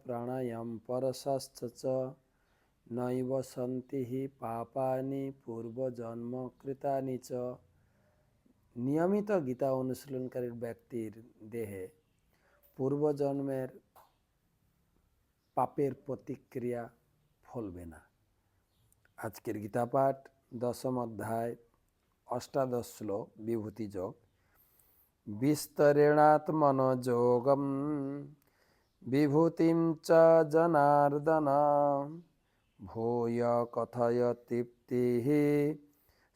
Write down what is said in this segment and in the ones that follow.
প্রাণায়াম পরশশ্চ চ নৈব সন্তি হি পাপানি পূর্বজন্ম কৃতানি চ নিয়মিত গীতা অনুশীলনকারীর ব্যক্তির দেহে পূর্বজন্মের পাপের প্রতিক্রিয়া ফলবে না আজকের গীতা পাঠ দশম অধ্যায় অষ্টাদশ শ্লোক বিভূতি যোগ বিস্তরেণাত্মন যোগম বিভূতিম চ জনার্দন ভূয় কথয় তৃপ্তি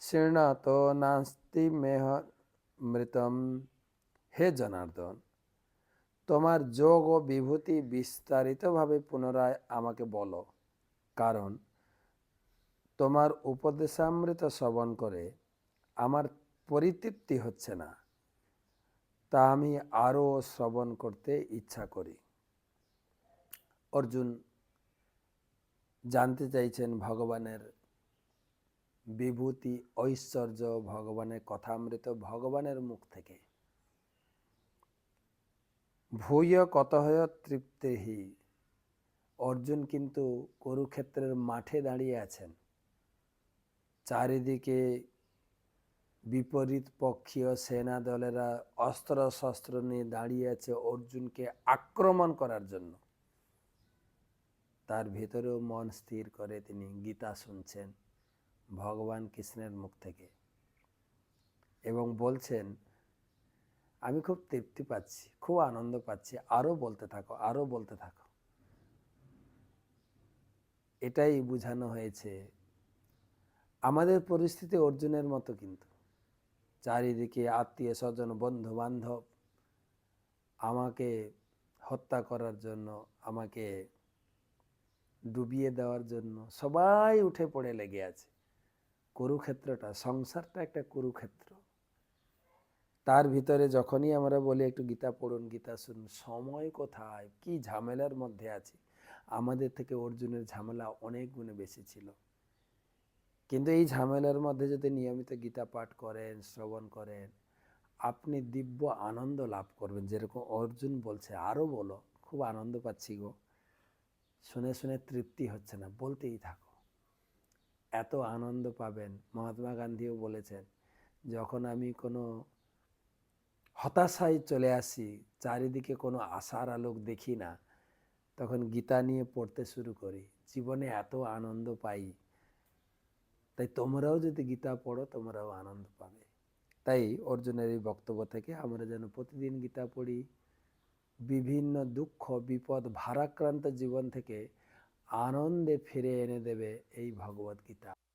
শৃণত নাস্তি মেহ মৃতম হে জনার্দন, তোমার যোগ ও বিভূতি বিস্তারিতভাবে পুনরায় আমাকে বলো, কারণ তোমার উপদেশামৃত শ্রবণ করে আমার পরিতৃপ্তি হচ্ছে না। তা আমি আরও শ্রবণ করতে ইচ্ছা করি। অর্জুন জানতে চাইছেন ভগবানের বিভূতি, ঐশ্বর্য, ভগবানের কথামৃত, ভগবানের মুখ থেকে। ভূয় কত হয় তৃপ্তিহি অর্জুন কিন্তু কুরুক্ষেত্রের মাঠে দাঁড়িয়ে আছেন। চারিদিকে বিপরীত পক্ষীয় সেনা দলেরা অস্ত্র শস্ত্র নিয়ে দাঁড়িয়ে আছে অর্জুনকে আক্রমণ করার জন্য। তার ভেতরেও মন স্থির করে তিনি গীতা শুনছেন ভগবান কৃষ্ণের মুখ থেকে এবং বলছেন, আমি খুব তৃপ্তি পাচ্ছি, খুব আনন্দ পাচ্ছি। আরও বলতে থাকো আরও বলতে থাকো। এটাই বোঝানো হয়েছে। আমাদের পরিস্থিতি অর্জুনের মতো কিন্তু। চারিদিকে আত্মীয় স্বজন বন্ধু বান্ধব আমাকে হত্যা করার জন্য, আমাকে ডুবিয়ে দেওয়ার জন্য সবাই উঠে পড়ে লেগে আছে। কুরুক্ষেত্রটা, সংসারটা একটা কুরুক্ষেত্র। তার ভিতরে যখনই আমরা বলি, একটু গীতা পড়ুন, গীতা শুনুন সময় কোথায়? কি ঝামেলার মধ্যে আছে? আমাদের থেকে অর্জুনের ঝামেলা অনেক গুণে বেশি ছিল। কিন্তু এই ঝামেলার মধ্যে যদি নিয়মিত গীতা পাঠ করেন, শ্রবণ করেন, আপনি দিব্য আনন্দ লাভ করবেন। যেরকম অর্জুন বলছে আরও বলো, খুব আনন্দ পাচ্ছি গো। শুনে শুনে তৃপ্তি হচ্ছে না, বলতেই থাকো। এত আনন্দ পাবেন। মহাত্মা গান্ধীও বলেছেন, যখন আমি কোনো হতাশায় চলে আসি, চারিদিকে কোনো আশার আলোক দেখি না, তখন গীতা নিয়ে পড়তে শুরু করি। জীবনে এত আনন্দ পাই তাই তোমরাও যদি গীতা পড়ো, তোমরাও আনন্দ পাবে। তাই অর্জুনের এই বক্তব্য থেকে আমরা যেন প্রতিদিন গীতা পড়ি। বিভিন্ন দুঃখ, বিপদ, ভারাক্রান্ত জীবন থেকে আনন্দে ফিরে এনে দেবে এই ভগবদ্গীতা। গীতা